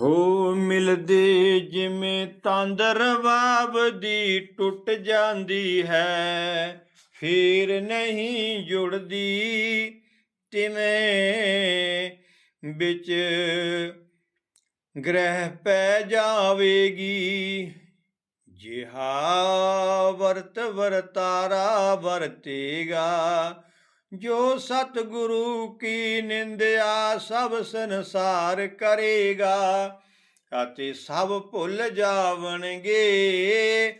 ਹੋ ਮਿਲਦੇ ਜਿਵੇਂ ਤੰਦਰ ਬਾਬ ਦੀ ਟੁੱਟ ਜਾਂਦੀ ਹੈ। ਫੇਰ ਨਹੀਂ ਜੁੜਦੀ ਤਿਵੇਂ ਵਿੱਚ ਗ੍ਰਹਿ ਪੈ ਜਾਵੇਗੀ। ਜਿਹਾ ਵਰਤ ਵਰਤਾਰਾ ਵਰਤੇਗਾ। ਜੋ ਸਤਿਗੁਰੂ ਕੀ ਨਿੰਦਿਆ ਸਭ ਸੰਸਾਰ ਕਰੇਗਾ, ਅਤੇ ਸਭ ਭੁੱਲ ਜਾਵਣਗੇ,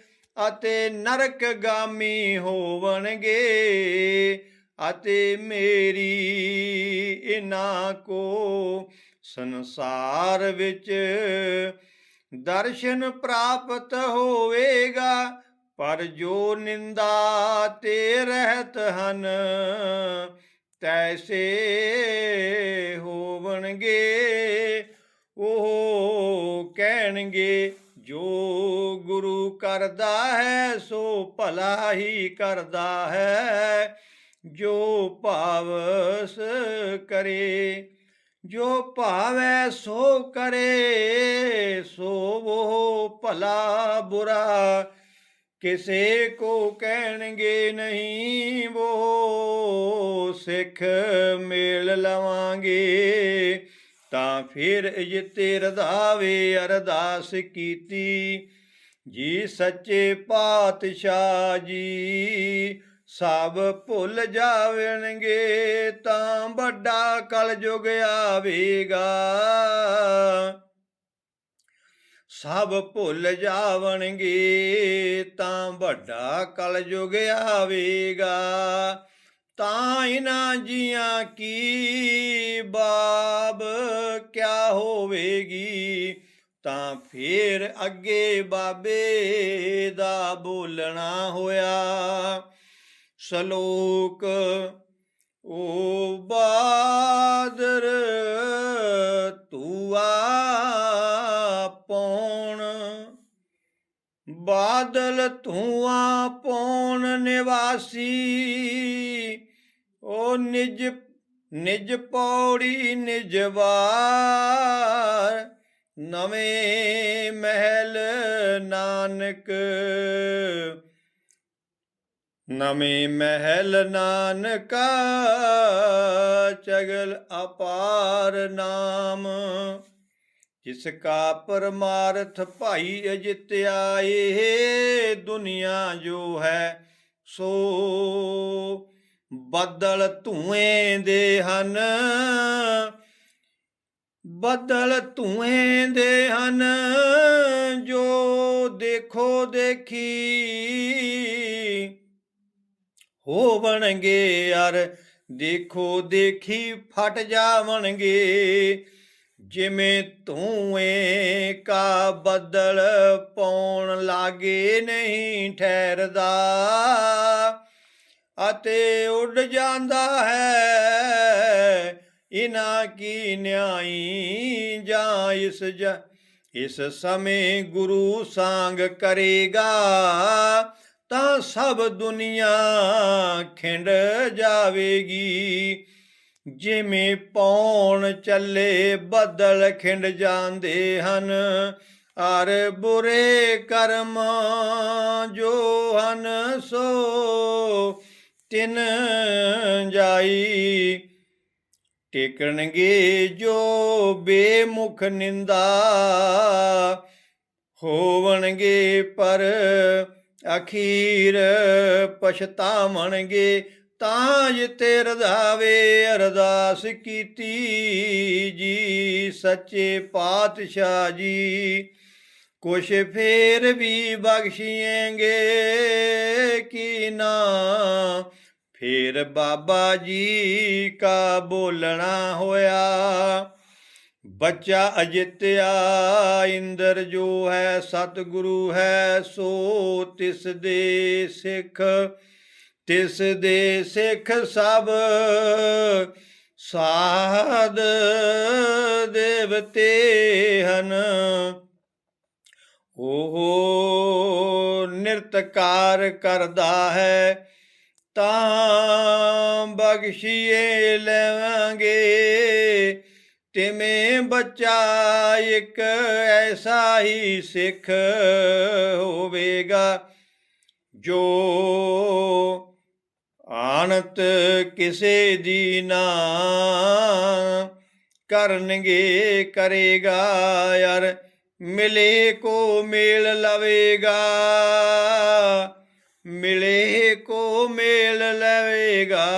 ਅਤੇ ਨਰਕ ਗਾਮੀ ਹੋਵਣਗੇ, ਅਤੇ ਮੇਰੀ ਇਨਾ ਕੋ ਸੰਸਾਰ ਵਿੱਚ ਦਰਸ਼ਨ ਪ੍ਰਾਪਤ ਹੋਵੇਗਾ ਪਰ ਜੋ ਨਿੰਦਾ ਤੇ ਰਹਿਤ ਹਨ, ਤੈਸੇ ਹੋਵਣਗੇ, ਉਹ ਕਹਿਣਗੇ, ਜੋ ਗੁਰੂ ਕਰਦਾ ਹੈ, ਸੋ ਭਲਾ ਹੀ ਕਰਦਾ ਹੈ, ਜੋ ਭਾਵਸ ਕਰੇ, ਜੋ ਭਾਵੈ ਸੋ ਕਰੇ, ਸੋ ਉਹ ਭਲਾ ਬੁਰਾ ਕਿਸੇ ਕੋ ਕਹਿਣਗੇ ਨਹੀਂ ਉਹ ਸਿੱਖ ਮੇਲ ਲਵਾਂਗੇ। ਤਾਂ ਫਿਰ ਜਿਤੇ ਰਧਾਵੇ ਅਰਦਾਸ ਕੀਤੀ, ਜੀ ਸੱਚੇ ਪਾਤਸ਼ਾਹ ਜੀ, ਸਭ ਭੁੱਲ ਜਾਵਣਗੇ, ਤਾਂ ਵੱਡਾ ਕਲਯੁਗ ਆਵੇਗਾ। ਸਭ ਭੁੱਲ ਜਾਵਣਗੇ, ਤਾਂ ਵੱਡਾ ਕਲਯੁਗ ਆਵੇਗਾ। ਤਾਂ ਇਨਾ ਜੀਆਂ ਕੀ ਬਾਬ ਕਿਆ ਹੋਵੇਗੀ? ਤਾਂ ਫੇਰ ਅੱਗੇ ਬਾਬੇ ਦਾ ਬੋਲਣਾ ਹੋਇਆ। ਸ਼ਲੋਕ, ਓ ਬਾਦਰ, ਤੂੰ ਆ ਪੌਣ ਬਾਦਲ ਧੂਆਂ ਪੌਣ ਨਿਵਾਸੀ, ਓ ਨਿਜ ਨਿਜ ਪੌੜੀ ਨਿਜ ਵਾਰ, ਨਵੇਂ ਮਹਿਲ ਨਾਨਕ, ਨਵੇਂ ਮਹਿਲ ਨਾਨਕਾ, ਚਗਲ ਅਪਾਰ ਨਾਮ। ਜਿਸ ਕਾ ਪਰਮਾਰਥ ਭਾਈ ਅਜਿਤ ਆਏ ਦੁਨੀਆ ਜੋ ਹੈ ਸੋ ਬੱਦਲ ਧੂਏ ਦੇ ਹਨ। ਬੱਦਲ ਧੂਏ ਦੇ ਹਨ, ਜੋ ਦੇਖੋ ਦੇਖੀ। ਹੋਵਣਗੇ ਅਰ ਦੇਖੋ ਦੇਖੀ, ਫਟ ਜਾਵਣਗੇ। ਜਿਵੇਂ ਧੂਏ ਕਾ ਬੱਦਲ ਪੌਣ ਲਾਗੇ ਨਹੀਂ ਠਹਿਰਦਾ, ਅਤੇ ਉੱਡ ਜਾਂਦਾ ਹੈ ਇਨਾ ਕੀ ਨਿਆਈ ਜਾਂ ਇਸ ਜ, ਇਸ ਸਮੇਂ ਗੁਰੂ ਸੰਗ ਕਰੇਗਾ, ਤਾਂ ਸਭ ਦੁਨੀਆ ਖਿੰਡ ਜਾਵੇਗੀ। ਜਿਵੇਂ ਪੌਣ ਚੱਲੇ ਬੱਦਲ ਖਿੰਡ ਜਾਂਦੇ ਹਨ ਅਰ ਬੁਰੇ ਕਰਮ ਜੋ ਹਨ ਸੋ ਤਿਨ ਜਾਈ। ਟਿਕਣਗੇ ਜੋ ਬੇਮੁਖ ਨਿੰਦਾ, ਹੋਵਣਗੇ ਪਰ ਅਖੀਰ ਪਛਤਾਵਣਗੇ। ਤਾਂ ਜਿਤੇ ਰਧਾਵੇ ਅਰਦਾਸ ਕੀਤੀ ਜੀ, ਸੱਚੇ ਪਾਤਸ਼ਾਹ ਜੀ। ਕੁਛ ਫੇਰ ਵੀ ਬਖਸ਼ੀਏਂਗੇ ਕੀ ਨਾ। ਫੇਰ ਬਾਬਾ ਜੀ ਕਾ ਬੋਲਣਾ ਹੋਇਆ। ਬੱਚਾ ਅਜਿਤਿਆ, ਇੰਦਰ ਜੋ ਹੈ, ਸਤਿਗੁਰੂ ਹੈ, ਸੋ ਤਿਸ ਦੇ ਸਿੱਖ ਤਿਸ ਦੇ ਸਿੱਖ ਸਭ ਸਾਧ ਦੇਵਤੇ ਹਨ। ਉਹ ਨਿਰਤਕਾਰ ਕਰਦਾ ਹੈ, ਤਾਂ ਬਖਸ਼ੀਏ ਲਵਾਂਗੇ। ਤਿਵੇਂ ਬੱਚਾ ਇੱਕ ਐਸਾ ਹੀ ਸਿੱਖ ਹੋਵੇਗਾ, ਜੋ ਆਣਤ ਕਿਸੇ ਦੀ ਨਾ। ਕਰਨਗੇ ਕਰੇਗਾ ਯਾਰ, ਮਿਲੇ ਕੋ ਮੇਲ ਲਵੇਗਾ। ਮਿਲੇ ਕੋ ਮੇਲ ਲਵੇਗਾ,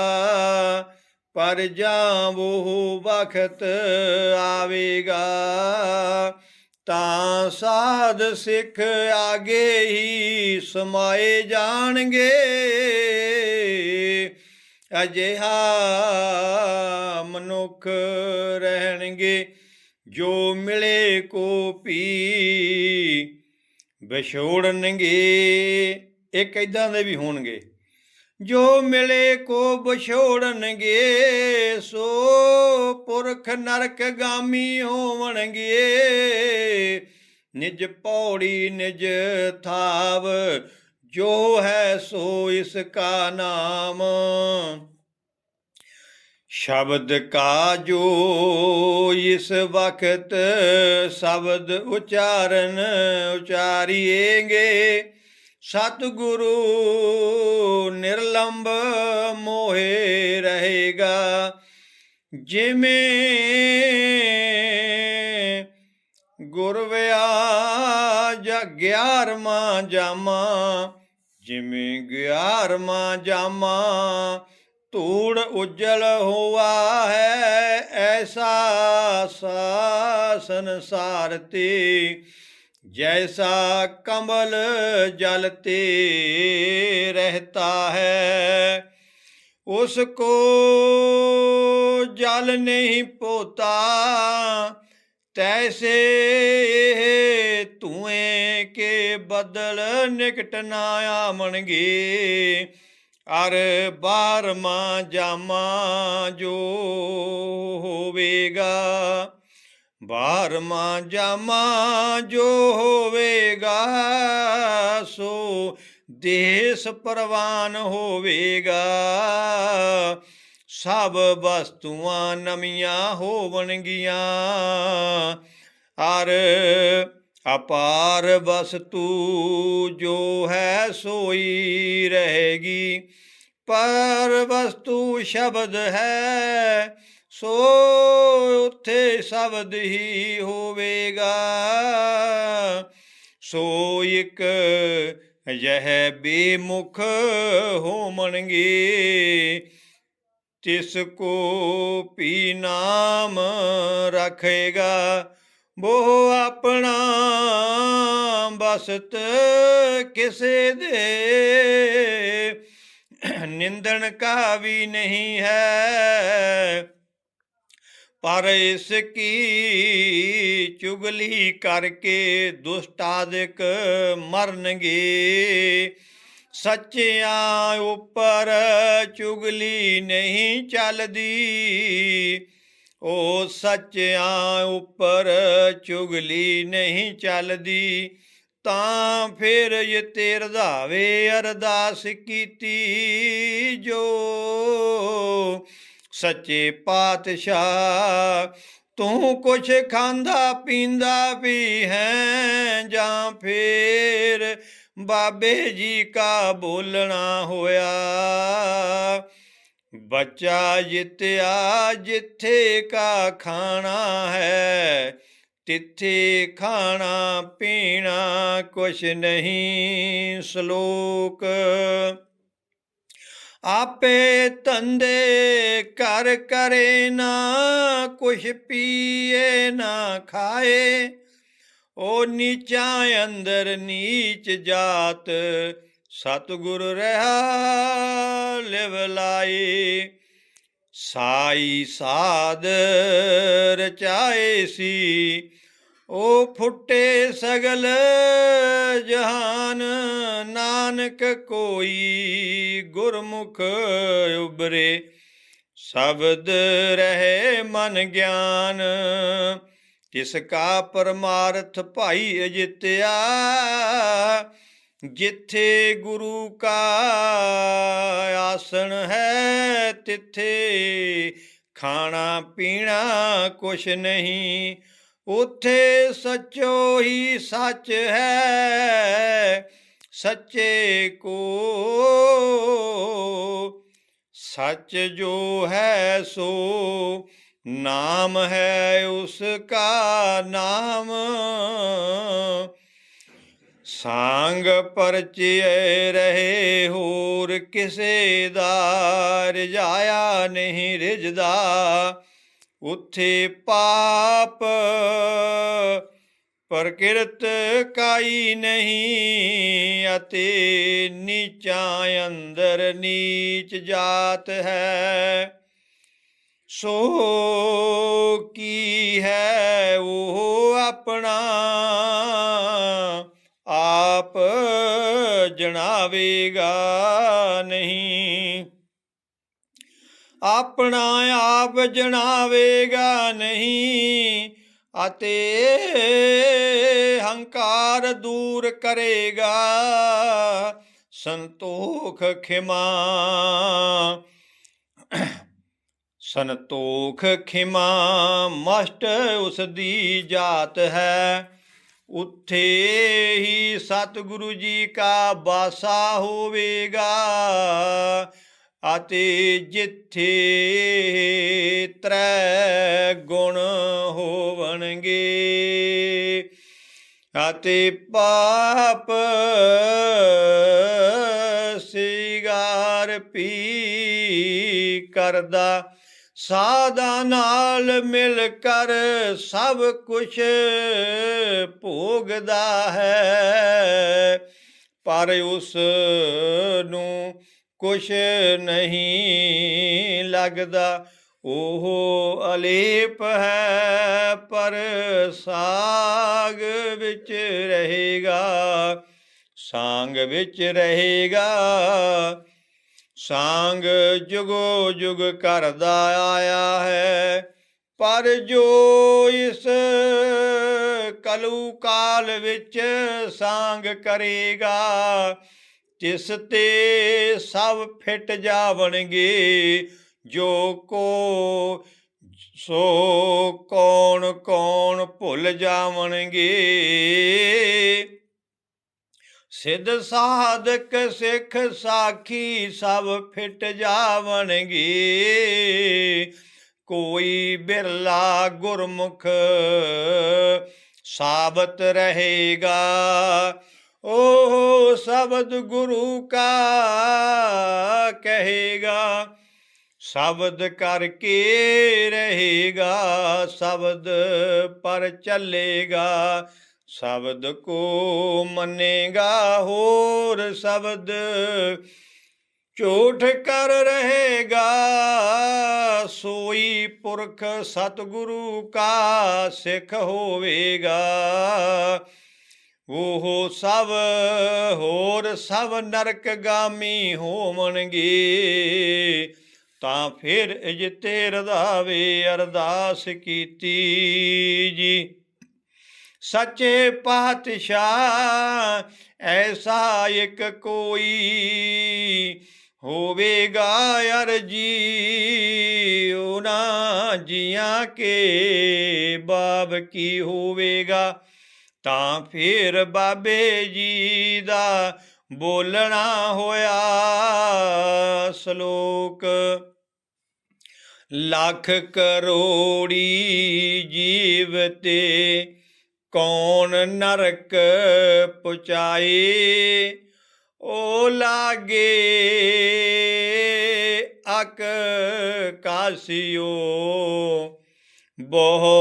ਪਰ ਜਾਂ ਉਹ ਵਕਤ ਆਵੇਗਾ। ਤਾਂ ਸਾਧ ਸਿੱਖ ਆਗੇ ਹੀ ਸਮਾਏ ਜਾਣਗੇ। ਅਜਿਹਾ ਮਨੁੱਖ ਰਹਿਣਗੇ, ਜੋ ਮਿਲੇ ਕੋ ਪੀ ਵਿਛੋੜਨਗੇ। ਇੱਕ ਇਦਾਂ ਦੇ ਵੀ ਹੋਣਗੇ, ਜੋ ਮਿਲੇ ਕੋ ਵਿਛੋੜਨਗੇ, ਸੋ ਪੁਰਖ ਨਰਕ ਗਾਮੀ ਹੋਵਣਗੇ। ਨਿਜ ਪੌੜੀ, ਨਿਜ ਥਾਵ ਜੋ ਹੈ ਸੋ ਇਸ ਕਾ ਨਾਮ। ਸ਼ਬਦ ਕਾ ਜੋ ਇਸ ਵਕਤ ਸ਼ਬਦ ਉਚਾਰਨ ਉਚਾਰੀਏਗੇ। ਸਤਿਗੁਰੂ ਨਿਰਲੰਬ ਮੋਹੇ ਰਹੇਗਾ। ਜਿਵੇਂ ਗੁਰਵਿਆ ਜਾਂ ਗਿਆਰਵਾਂ ਜਾਮਾ ਜਿਵੇਂ ਗਿਆਰਵਾਂ ਜਾਮਾ, ਧੂੜ ਉਜਲ ਹੋਆ ਹੈ, ਐਸਾ ਸਾ ਸੰਸਾਰ ਤੇ ਜੈਸਾ ਕਮਲ ਜਲ ਤੇ ਰਹਤਾ ਹੈ ਉਸ ਕੋ ਜਲ ਨਹੀਂ ਪੋਤਾ। ਤੈਸੇ ਧੂਏ ਕੇ ਬਦਲ ਨਿਕਟ ਨਾ ਆਵਣਗੇ। ਅਰ ਬਾਰਮਾ ਜਾਮਾ ਜੋ ਹੋਵੇਗਾ ਬਾਰਮਾ ਜਾਮਾ ਜੋ ਹੋਵੇਗਾ, ਸੋ ਦੇਸ ਪ੍ਰਵਾਨ ਹੋਵੇਗਾ। ਸਭ ਵਸਤੂਆਂ ਨਵੀਆਂ ਹੋਵਣਗੀਆਂ। ਅਰ ਅਪਾਰ ਵਸਤੂ ਜੋ ਹੈ ਸੋਈ ਰਹੇਗੀ। ਪਰ ਵਸਤੂ ਸ਼ਬਦ ਹੈ, ਸੋ ਉੱਥੇ ਸ਼ਬਦ ਹੀ ਹੋਵੇਗਾ। ਸੋ ਇੱਕ ਇਹ ਬੇਮੁਖ ਹੋਮਣਗੇ ਤਿਸ ਕੋ ਪੀ ਨਾਮ ਰੱਖੇਗਾ ਬੋ ਆਪਣਾ ਬਸਤ ਕਿਸੇ ਦੇ। ਨਿੰਦਣ ਕਾ ਵੀ ਨਹੀਂ ਹੈ, ਪਰ ਇਸ ਕੀ ਚੁਗਲੀ ਕਰਕੇ ਦੁਸ਼ਟਾਦਿਕ ਮਰਨਗੇ। ਸੱਚਿਆਂ ਉੱਪਰ ਚੁਗਲੀ ਨਹੀਂ ਚੱਲਦੀ। ਉਹ ਸੱਚਿਆਂ ਉੱਪਰ ਚੁਗਲੀ ਨਹੀਂ ਚੱਲਦੀ, ਤਾਂ ਫਿਰ ਇਹ ਤੇ ਰਧਾਵੇ ਅਰਦਾਸ ਕੀਤੀ ਜੋ। ਸੱਚੇ ਪਾਤਸ਼ਾਹ, ਤੂੰ ਕੁਛ ਖਾਂਦਾ ਪੀਂਦਾ ਵੀ ਹੈ ਜਾਂ ਫੇਰ ਬਾਬੇ ਜੀ ਕਾ ਬੋਲਣਾ ਹੋਇਆ। ਬੱਚਾ ਜਿੱਤਿਆ ਜਿੱਥੇ ਕਾ ਖਾਣਾ ਹੈ, ਤਿੱਥੇ ਖਾਣਾ ਪੀਣਾ ਕੁਛ ਨਹੀਂ ਸ਼ਲੋਕ। ਆਪੇ ਧੰਦੇ ਕਰ ਕਰੇ ਨਾ, ਕੁਛ ਪੀਏ ਨਾ ਖਾਏ। ਉਹ ਨੀਚਾ ਅੰਦਰ ਨੀਚ ਜਾਤ, ਸਤਿਗੁਰ ਰਹਾ ਲਿਵ ਲਾਈ। ਸਾਈ ਸਾਧ ਰਚਾਏ ਸੀ, ਉਹ ਫੁੱਟੇ ਸਗਲ ਜਹਾਨ। ਨਾਨਕ ਕੋਈ ਗੁਰਮੁਖ ਉਬਰੇ ਸ਼ਬਦ ਰਹੇ ਮਨ ਗਿਆਨ। ਤਿਸ ਕਾ ਪਰਮਾਰਥ ਭਾਈ ਅਜਿਤਿਆ, ਜਿੱਥੇ ਗੁਰੂ ਕਾ ਆਸਣ ਹੈ, ਤਿੱਥੇ ਖਾਣਾ ਪੀਣਾ ਕੁਛ ਨਹੀਂ। ਉਥੇ ਸੱਚੋ ਹੀ ਸੱਚ ਹੈ, ਸੱਚੇ ਕੋ ਸੱਚ ਜੋ ਹੈ ਸੋ ਨਾਮ ਹੈ ਉਸ ਕਾ ਨਾਮ। ਸੰਗ ਪਰਚੇ ਰਹੇ ਹੋਰ ਕਿਸੇ ਦਾ ਰਜਾਇਆ ਨਹੀਂ ਰਿਜਦਾ ਉੱਥੇ ਪਾਪ ਪ੍ਰਕਿਰਤ ਕਾਈ ਨਹੀਂ ਅਤੇ ਨੀਚਾਂ ਅੰਦਰ ਨੀਚ ਜਾਤ ਹੈ। ਸੋ ਕੀ ਹੈ ਉਹ ਆਪਣਾ? ਆਪ ਜਣਾਵੇਗਾ ਨਹੀਂ। ਆਪਣਾ ਆਪ ਜਣਾਵੇਗਾ ਨਹੀਂ ਅਤੇ ਹੰਕਾਰ ਦੂਰ ਕਰੇਗਾ। ਸੰਤੋਖ ਖਿਮਾ। ਸੰਤੋਖ ਖਿਮਾ ਮਸਟ ਉਸ ਦੀ ਜਾਤ ਹੈ। ਉੱਥੇ ਹੀ ਸਤਿਗੁਰੂ ਜੀ ਕਾ ਬਾਸਾ ਹੋਵੇਗਾ ਅਤੇ ਜਿੱਥੇ ਤ੍ਰੈ ਗੁਣ ਹੋਵਣਗੇ ਅਤੇ ਪਾਪ ਸਿਗਾਰ ਪੀ ਕਰਦਾ ਸਾਦਾ ਨਾਲ ਮਿਲ ਕਰ ਸਭ ਕੁਛ ਭੋਗਦਾ ਹੈ। ਪਰ ਉਸ ਨੂੰ ਕੁਛ ਨਹੀਂ ਲੱਗਦਾ। ਉਹ ਅਲੇਪ ਹੈ, ਪਰ ਸਾਗ ਵਿੱਚ ਰਹੇਗਾ, ਸਾੰਗ ਵਿੱਚ ਰਹੇਗਾ। ਸਾੰਗ ਜੁਗੋ ਜੁਗ ਕਰਦਾ ਆਇਆ ਹੈ, ਪਰ ਜੋ ਇਸ ਕਲੂ ਕਾਲ ਵਿੱਚ ਸਾੰਗ ਕਰੇਗਾ, ਤਿਸ ਤੇ ਸਭ ਫਿੱਟ ਜਾਵਣਗੇ, ਜੋ ਕੋ ਸੋ ਕੌਣ ਕੌਣ ਭੁੱਲ ਜਾਵਣਗੇ। ਸਿੱਧ ਸਾਧਕ ਸਿੱਖ ਸਾਖੀ ਸਭ ਫਿੱਟ ਜਾਵਣਗੇ। ਕੋਈ ਬਿਰਲਾ ਗੁਰਮੁਖ ਸਾਬਤ ਰਹੇਗਾ। ਓ ਸ਼ਬਦ ਗੁਰੂ ਕਾ ਕਹੇਗਾ। ਸ਼ਬਦ ਕਰਕੇ ਰਹੇਗਾ, ਸ਼ਬਦ ਪਰ ਚੱਲੇਗਾ। ਸ਼ਬਦ ਕੋ ਮੰਨੇਗਾ ਹੋਰ ਸ਼ਬਦ, ਝੂਠ ਕਰ ਰਹੇਗਾ, ਸੋਈ ਪੁਰਖ ਸਤਿਗੁਰੂ ਕਾ ਸਿੱਖ ਹੋਵੇਗਾ। ਉਹ ਸਭ ਹੋਰ ਸਭ ਨਰਕਗਾਮੀ ਹੋਵਣਗੇ, ਤਾਂ ਫਿਰ ਇਜਤੇ ਰਧਾਵੇ ਅਰਦਾਸ ਕੀਤੀ ਜੀ। ਸੱਚੇ ਪਾਤਸ਼ਾਹ, ਐਸਾ ਇੱਕ ਕੋਈ ਹੋਵੇਗਾ ਅਰਜੀ ਉਹਨਾਂ ਜੀਆਂ ਕੇ ਬਾਬ ਕੀ ਹੋਵੇਗਾ? ਤਾਂ ਫਿਰ ਬਾਬੇ ਜੀ ਦਾ ਬੋਲਣਾ ਹੋਇਆ ਸ਼ਲੋਕ। ਲੱਖ ਕਰੋੜੀ ਜੀਵ ਤੇ ਕੌਣ ਨਰਕ ਪੁਚਾਏ? ਓ ਲਾਗੇ ਅਕ ਕਾਸਿਓ, ਬਹੁ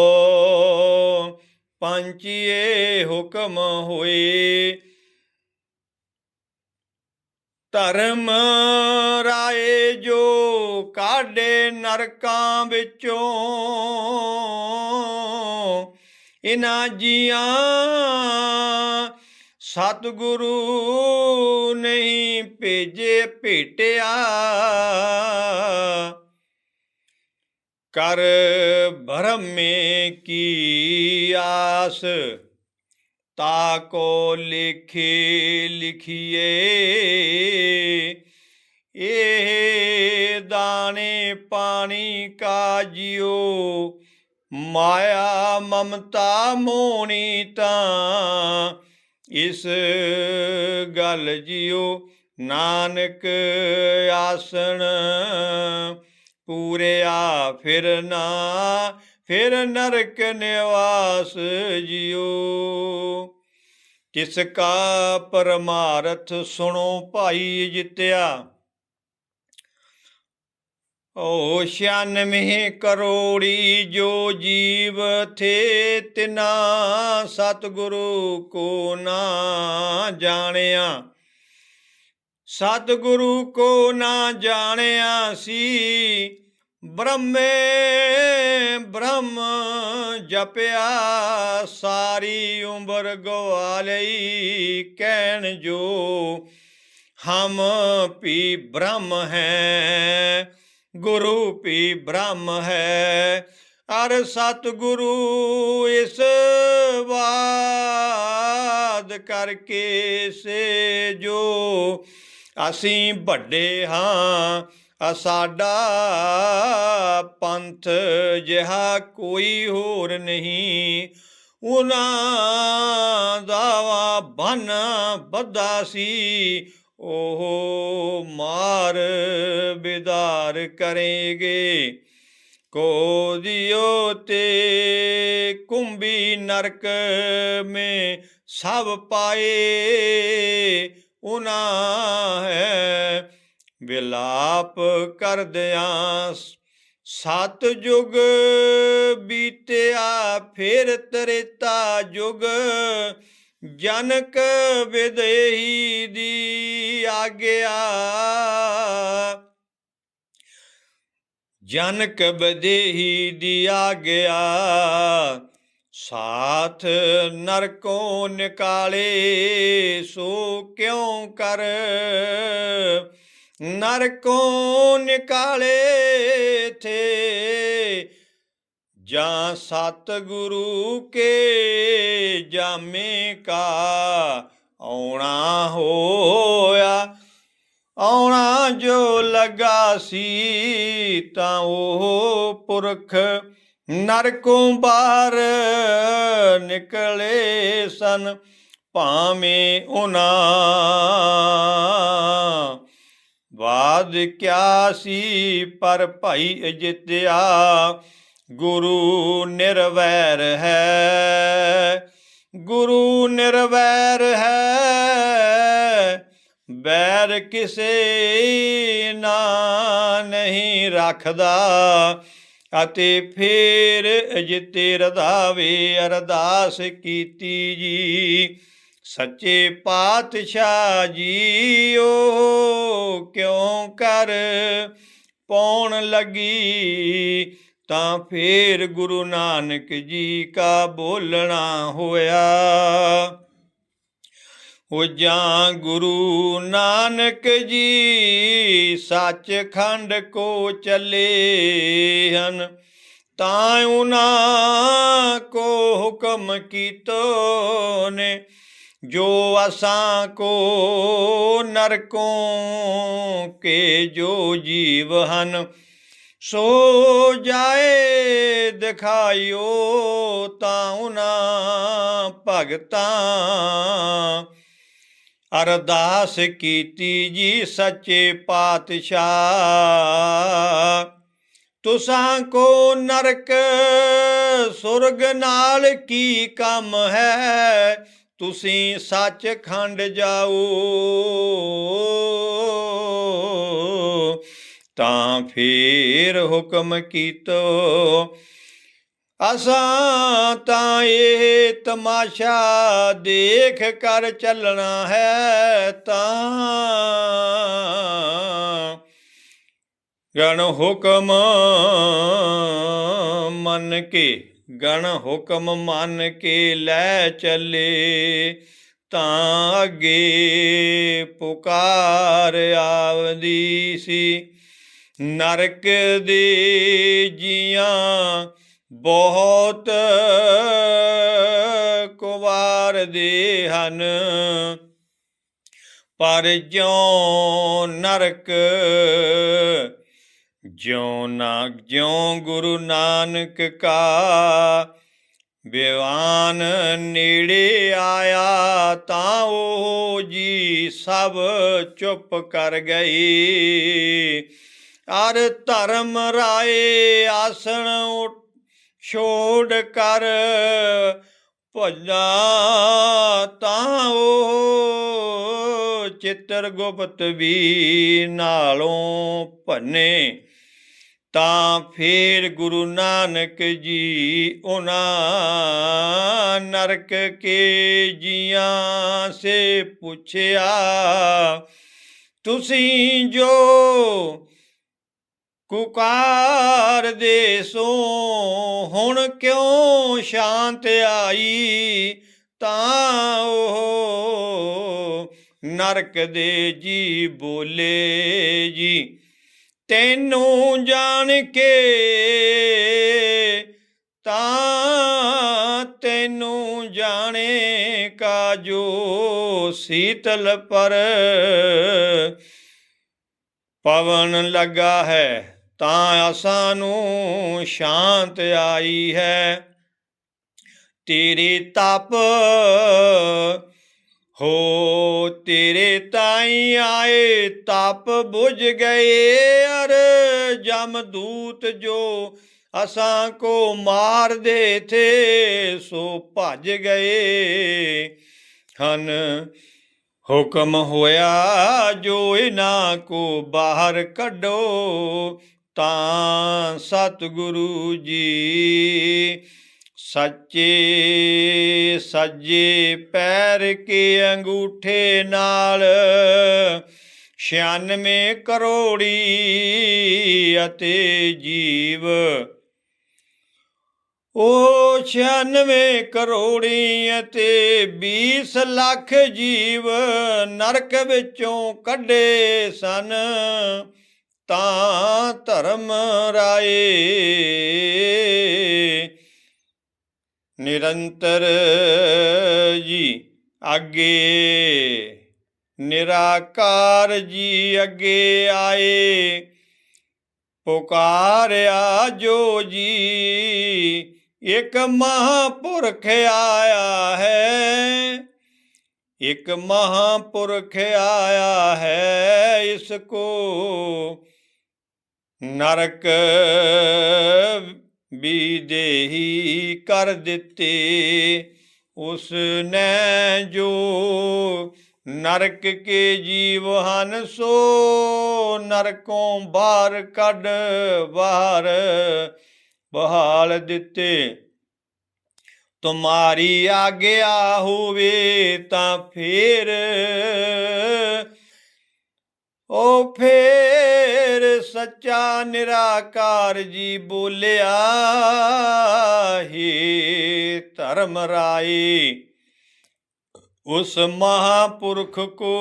ਪੰਚੀਏ ਹੁਕਮ ਹੋਏ। ਧਰਮ ਰਾਏ ਜੋ ਕਾਢੇ ਨਰਕਾਂ ਵਿੱਚੋਂ ਇਨਾ ਜੀਆਂ ਸਤਿਗੁਰੂ ਨਹੀਂ ਭੇਜੇ ਭੇਟਿਆ। ਕਰ ਭਰਮੇ ਕੀ ਆਸ, ਤਾ ਕੋ ਲਿਖੇ ਲਿਖੀਏ। ਇਹ ਦਾਣੇ ਪਾਣੀ ਕਾ ਜਿਉ ਮਾਇਆ ਮਮਤਾ ਮੋਣੀ ਤਾਂ ਇਸ ਗੱਲ ਜਿਉ ਨਾਨਕ ਆਸਣ। ਪੂਰਿਆ ਫਿਰ ਨਾ, ਫਿਰ ਨਰਕ ਨਿਵਾਸ ਜਿਉ। ਕਿਸ ਕਾ ਪਰਮਾਰਥ ਸੁਣੋ ਭਾਈ ਜਿਤਿਆ ਓ 96 ਕਰੋੜੀ ਜੋ ਜੀਵ ਥੇ, ਤਿਨਾ ਸਤਿਗੁਰੂ ਕੋ ਨਾ ਜਾਣਿਆ। ਸਤਿਗੁਰੂ ਕੋ ਨਾ ਜਾਣਿਆ ਸੀ, ਬ੍ਰਹਮੇ ਬ੍ਰਹਮ ਜਪਿਆ, ਸਾਰੀ ਉਮਰ ਗਵਾ ਲਈ ਕਹਿਣ ਜੋ, ਹਮ ਪੀ ਬ੍ਰਹਮ ਹੈ। ਗੁਰੂ ਪੀ ਬ੍ਰਹਮ ਹੈ। ਅਰ ਸਤਿਗੁਰੂ ਇਸ ਬਾਦ ਕਰਕੇ ਸੇ ਜੋ ਅਸੀਂ ਵੱਡੇ ਹਾਂ ਆ ਸਾਡਾ ਪੰਥ ਜਿਹਾ ਕੋਈ ਹੋਰ ਨਹੀਂ। ਉਹਨਾਂ ਦਾ ਬਨ ਬੱਧਾ ਸੀ। ਉਹ ਮਾਰ ਬਿਦਾਰ ਕਰੇਗੇ। ਕੋ ਦਿਓ ਤੇ ਕੁੰਭੀ ਨਰਕ ਮੇ ਸਭ ਪਾਏ। ਉਨਾ ਹੈ ਵਿਲਾਪ ਕਰਦਿਆਂ ਸਤ ਜੁਗ ਬੀਤਿਆ, ਫਿਰ ਤ੍ਰੇਤਾ ਜੁਗ ਜਨਕ ਵਿਦੇਹੀ ਦੀ ਆਗਿਆ। ਜਨਕ ਵਿਦੇਹੀ ਦੀ ਆਗਿਆ, ਸਾਥ ਨਰਕੋਂ ਨਿਕਾਲੇ, ਸੋ ਕਿਉ ਕਰ? ਨਰਕੋਂ ਨਿਕਾਲੇ ਥੇ ਜਾਂ ਸਤ ਗੁਰੂ ਕੇ ਜਾਮੇ ਕਾ ਆਉਣਾ ਹੋਇਆ, ਆਉਣਾ ਜੋ ਲਗਾ ਸੀ ਤਾਂ ਉਹ ਪੁਰਖ ਨਰਕੋਂ ਬਾਹਰ ਨਿਕਲੇ ਸਨ, ਭਾਵੇਂ ਉਹਨਾਂ ਬਾਦ ਕਿਆ ਸੀ, ਪਰ ਭਾਈ ਜਿਤਿਆ ਗੁਰੂ ਨਿਰਵੈਰ ਹੈ, ਗੁਰੂ ਨਿਰਵੈਰ ਹੈ। ਬੈਰ ਕਿਸੇ ਨਾ ਨਹੀਂ ਰੱਖਦਾ ਅਤੇ ਫੇਰ ਜਿਤੇ ਰਧਾਵੇ ਅਰਦਾਸ ਕੀਤੀ ਜੀ। ਸੱਚੇ ਪਾਤਸ਼ਾਹ ਜੀਓ, ਕਿਉਂ ਕਰ ਪੌਣ ਲੱਗੀ? ਤਾਂ ਫੇਰ ਗੁਰੂ ਨਾਨਕ ਜੀ ਕਾ ਬੋਲਣਾ ਹੋਇਆ। ਉਹ ਜਾਂ ਗੁਰੂ ਨਾਨਕ ਜੀ, ਸੱਚਖੰਡ ਕੋ ਚੱਲੇ ਹਨ। ਤਾਂ ਉਹਨਾਂ ਕੋ ਹੁਕਮ ਕੀਤੋ ਨੇ, ਜੋ ਅਸਾਂ ਕੋ ਨਰਕੋਂ ਕੇ ਜੋ ਜੀਵ ਹਨ। ਸੋ ਜਾਏ ਦਿਖਾਇਓ ਤਾਂ ਉਹਨਾਂ ਭਗਤਾਂ। ਅਰਦਾਸ ਕੀਤੀ ਜੀ ਸੱਚੇ ਪਾਤਸ਼ਾਹ। ਤੁਸਾਂ ਕੋ ਨਰਕ ਸੁਰਗ ਨਾਲ ਕੀ ਕੰਮ ਹੈ? ਤੁਸੀਂ ਸੱਚ ਖੰਡ ਜਾਓ। ਤਾਂ ਫੇਰ ਹੁਕਮ ਕੀਤੋ। ਅਸਾਂ ਤਾਂ ਇਹ ਤਮਾਸ਼ਾ ਦੇਖ ਕਰ ਚੱਲਣਾ ਹੈ ਤਾਂ। ਗਣ ਹੁਕਮ ਮੰਨ ਕੇ, ਗਣ ਹੁਕਮ ਮੰਨ ਕੇ ਲੈ ਚੱਲੇ ਤਾਂ ਅੱਗੇ ਪੁਕਾਰ ਆਵਦੀ ਸੀ। ਨਰਕ ਦੇ ਜੀਆਂ ਬਹੁਤ ਕੁਵਾਰ ਦੇ ਹਨ। ਪਰ ਜਿਉ ਨਰਕ, ਜਿਉ ਨਾ ਜਿਉ ਗੁਰੂ ਨਾਨਕ ਕਾ ਵਿਵਾਨ ਨੇੜੇ ਆਇਆ, ਤਾਂ ਉਹ ਜੀ ਸਭ ਚੁੱਪ ਕਰ ਗਈ। ਕਰ ਧਰਮ ਰਾਏ ਆਸਣ ਛੋੜ ਕਰ ਭਜਾ ਤਾਂ ਉਹ ਚਿੱਤਰ ਗੁਪਤ ਵੀ ਨਾਲੋਂ ਭੰਨੇ। ਤਾਂ ਫੇਰ ਗੁਰੂ ਨਾਨਕ ਜੀ ਉਹਨਾਂ ਨਰਕ ਕੇ ਜੀਆਂ ਸੇ ਪੁੱਛਿਆ, ਤੁਸੀਂ ਜੋ ਕੁਕਾਰ ਦੇ ਸੋ ਹੁਣ ਕਿਉਂ ਸ਼ਾਂਤ ਆਈ? ਤਾਂ ਉਹ ਨਰਕ ਦੇ ਜੀ ਬੋਲੇ ਜੀ, ਤੈਨੂੰ ਜਾਣ ਕੇ ਤਾਂ ਤੈਨੂੰ ਜਾਣੇ ਕਾ ਜੋ ਸੀਤਲ ਪਰ ਪਵਨ ਲੱਗਾ ਹੈ। ਤਾਂ ਆਸਾਂ ਨੂੰ ਸ਼ਾਂਤ ਆਈ ਹੈ। ਤੇਰੇ ਤਪ ਹੋ, ਤੇਰੇ ਤਾਈ ਆਏ ਤਪ ਬੁਝ ਗਏ। ਅਰ ਜਮਦੂਤ ਜੋ ਅਸਾਂ ਕੋ ਮਾਰਦੇ ਥੇ, ਸੋ ਭੱਜ ਗਏ ਹਨ। ਹੁਕਮ ਹੋਇਆ ਜੋ ਇਹਨਾਂ ਕੋ ਬਾਹਰ ਕੱਢੋ। ਤਾਂ ਸਤਿਗੁਰੂ ਜੀ ਸੱਚੇ ਸੱਜੇ ਪੈਰ ਕੇ ਅੰਗੂਠੇ ਨਾਲ 96 ਕਰੋੜੀ ਅਤੇ ਜੀਵ। ਉਹ 96 ਕਰੋੜੀ ਅਤੇ 20 ਲੱਖ ਜੀਵ ਨਰਕ ਵਿੱਚੋਂ ਕੱਢੇ ਸਨ। ਤਾਂ ਧਰਮ ਰਾਏ। ਨਿਰੰਤਰ ਜੀ ਅੱਗੇ, ਨਿਰਾਕਾਰ ਜੀ ਅੱਗੇ ਆਏ। ਪੁਕਾਰਿਆ ਜੋ ਜੀ, ਇੱਕ ਮਹਾਪੁਰਖ ਆਇਆ ਹੈ। ਇੱਕ ਮਹਾਪੁਰਖ ਆਇਆ ਹੈ ਇਸ ਕੋ ਨਰਕ ਵੀ ਦੇਹੀ ਕਰ ਦਿੱਤੇ ਉਸ ਨੇ ਜੋ ਨਰਕ ਕੇ ਜੀਵ ਹਨ ਸੋ ਨਰਕੋਂ ਬਾਹਰ ਕੱਢ ਬਾਹਰ ਬਹਾਲ ਦਿੱਤੇ। ਤੁਮਾਰੀ ਆਗਿਆ ਹੋਵੇ ਤਾਂ ਫੇਰ ਉਹ ਫੇਰ ਸੱਚਾ ਨਿਰਾਕਾਰ ਜੀ ਬੋਲਿਆ, ਹੀ ਧਰਮ ਰਾਏ, ਉਸ ਮਹਾਪੁਰਖ ਕੋ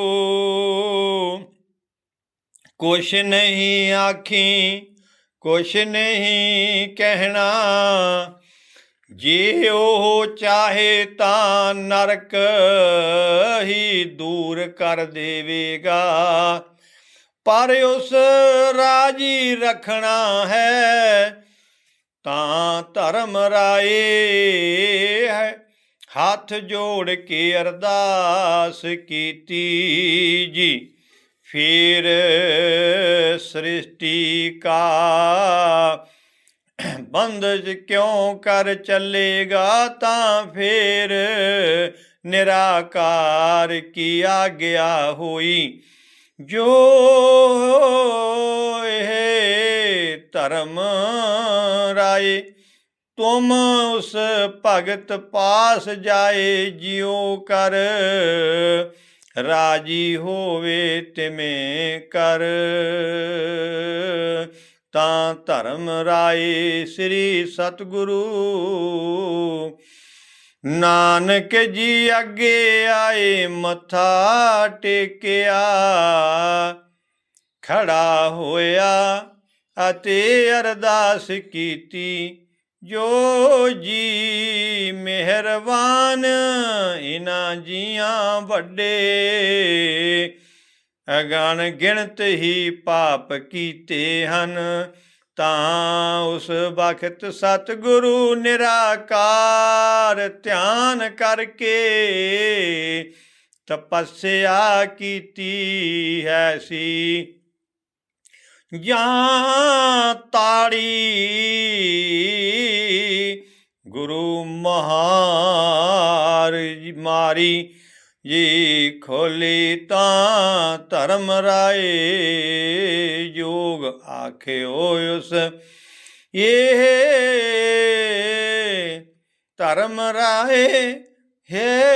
ਕੁਛ ਨਹੀਂ ਆਖੀ, ਕੁਛ ਨਹੀਂ ਕਹਿਣਾ। ਜੇ ਉਹ ਚਾਹੇ ਤਾਂ ਨਰਕ ਹੀ ਦੂਰ ਕਰ ਦੇਵੇਗਾ। ਪਰ ਉਸ ਰਾਜੀ ਰੱਖਣਾ ਹੈ, ਤਾਂ ਧਰਮ ਰਾਏ ਹੈ। ਹੱਥ ਜੋੜ ਕੇ ਅਰਦਾਸ ਕੀਤੀ ਜੀ, ਫਿਰ ਸ੍ਰਿਸ਼ਟੀ ਕਾ ਬੰਦਜ ਕਿਉਂ ਕਰ ਚੱਲੇਗਾ ਤਾਂ ਫੇਰ? ਨਿਰਾਕਾਰ ਕੀ ਆਗਿਆ ਹੋਈ? ਜੋ ਇਹ ਧਰਮ ਰਾਏ, ਤੁਮ ਉਸ ਭਗਤ ਪਾਸ ਜਾਏ, ਜਿਉ ਕਰ। ਰਾਜੀ ਹੋਵੇ ਤਿਵੇਂ ਕਰ। ਤਾਂ ਧਰਮ ਰਾਏ ਸ੍ਰੀ ਸਤਿਗੁਰੂ। ਨਾਨਕ ਜੀ ਅੱਗੇ ਆਏ, ਮੱਥਾ ਟੇਕਿਆ। ਖੜਾ ਹੋਇਆ ਅਤੇ ਅਰਦਾਸ ਕੀਤੀ, ਜੋ ਜੀ ਮਿਹਰਬਾਨ ਇਨਾ ਜੀਆਂ ਵੱਡੇ ਅਗਣ ਗਿਣਤ ਹੀ ਪਾਪ ਕੀਤੇ ਹਨ, ਤਾਂ ਉਸ ਵਖਤ ਸਤਿਗੁਰੂ ਨਿਰਾਕਾਰ ਧਿਆਨ ਕਰਕੇ ਤਪੱਸਿਆ ਕੀਤੀ ਹੈ ਸੀ। ਜਾਂ ਤਾੜੀ ਗੁਰੂ ਮਹਾਰ ਮਾਰੀ ਜੀ ਖੋਲੀ ਤਾਂ ਧਰਮ ਰਾਏ ਜੋਗ ਆਖਿਓ ਉਸ ਇਹ ਧਰਮ ਰਾਏ ਹੈ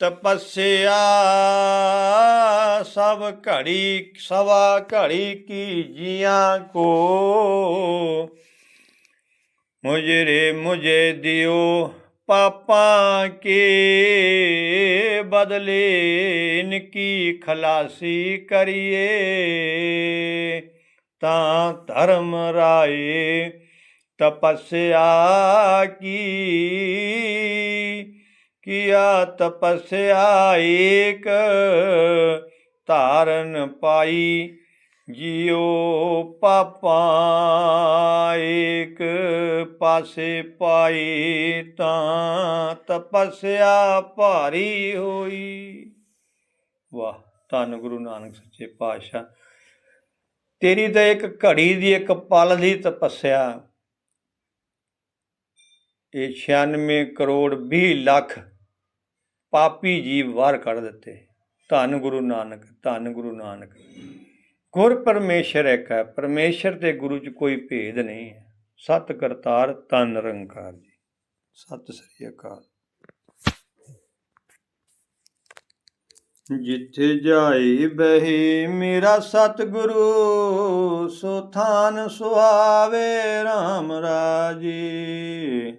ਤਪੱਸਿਆ ਸਭ ਘੜੀ ਸਵਾ ਘੜੀ ਕੀ ਜੀਆਂ ਕੋ ਮੁਜਰੇ ਮੁਝੇ ਦਿਓ ਪਾਪਾਂ ਕੇ ਬਦਲੇ ਇਨਕੀ ਖਲਾਸੀ ਕਰੀਏ। ਤਾਂ ਧਰਮ ਰਾਏ ਤਪੱਸਿਆ ਕੀ, ਕੀਆ ਤਪੱਸਿਆ ਏਕ ਧਾਰਨ ਪਾਈ। ਜਿਉ ਪਾਪਾ ਏਕ ਪਾਸੇ ਪਾਈ ਤਾਂ ਤਪੱਸਿਆ ਭਾਰੀ ਹੋਈ। ਵਾਹ, ਧੰਨ ਗੁਰੂ ਨਾਨਕ ਸੱਚੇ ਪਾਤਸ਼ਾਹ। ਤੇਰੀ ਤਾਂ ਇੱਕ ਘੜੀ ਦੀ ਇੱਕ ਪਲ ਦੀ ਤਪੱਸਿਆ। ਇਹ 96 ਕਰੋੜ 20 ਲੱਖ ਪਾਪੀ ਜੀਵ ਬਾਹਰ ਕੱਢ ਦਿੱਤੇ। ਧੰਨ ਗੁਰੂ ਨਾਨਕ, ਧੰਨ ਗੁਰੂ ਨਾਨਕ। ਗੁਰ ਪਰਮੇਸ਼ਰ ਇੱਕ ਹੈ, ਪਰਮੇਸ਼ਰ ਤੇ ਗੁਰੂ 'ਚ ਕੋਈ ਭੇਦ ਨਹੀਂ ਹੈ। ਸਤ ਕਰਤਾਰ ਤਨ ਨਿਰੰਕਾਰ ਜੀ। ਸਤਿ ਸ੍ਰੀ ਅਕਾਲ। ਜਿੱਥੇ ਜਾਏ ਬਹੀ ਮੇਰਾ ਸਤਿਗੁਰੂ, ਸੋ ਥਾਨ ਸੁਹਾਵੇ RAM ਰਾਜੇ।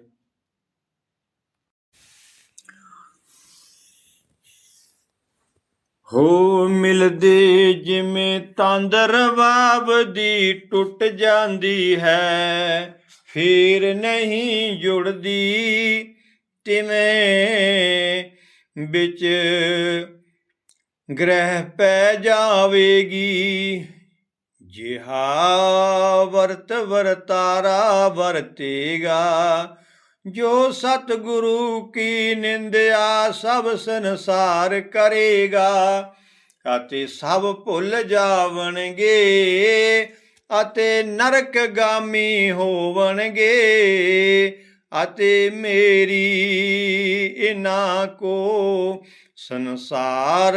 ਹੋ ਮਿਲਦੇ ਜਿਵੇਂ ਤੰਦਰ ਬਾਬ ਦੀ ਟੁੱਟ ਜਾਂਦੀ ਹੈ। ਫੇਰ ਨਹੀਂ ਜੁੜਦੀ ਤਿਵੇਂ ਵਿੱਚ ਗ੍ਰਹਿ ਪੈ ਜਾਵੇਗੀ। ਜਿਹਾ ਵਰਤ ਵਰਤਾਰਾ ਵਰਤੇਗਾ। ਜੋ ਸਤਿਗੁਰੂ ਕੀ ਨਿੰਦਿਆ ਸਭ ਸੰਸਾਰ ਕਰੇਗਾ, ਅਤੇ ਸਭ ਭੁੱਲ ਜਾਵਣਗੇ, ਅਤੇ ਨਰਕ ਗਾਮੀ ਹੋਵਣਗੇ, ਅਤੇ ਮੇਰੀ ਇਨਾ ਕੋ ਸੰਸਾਰ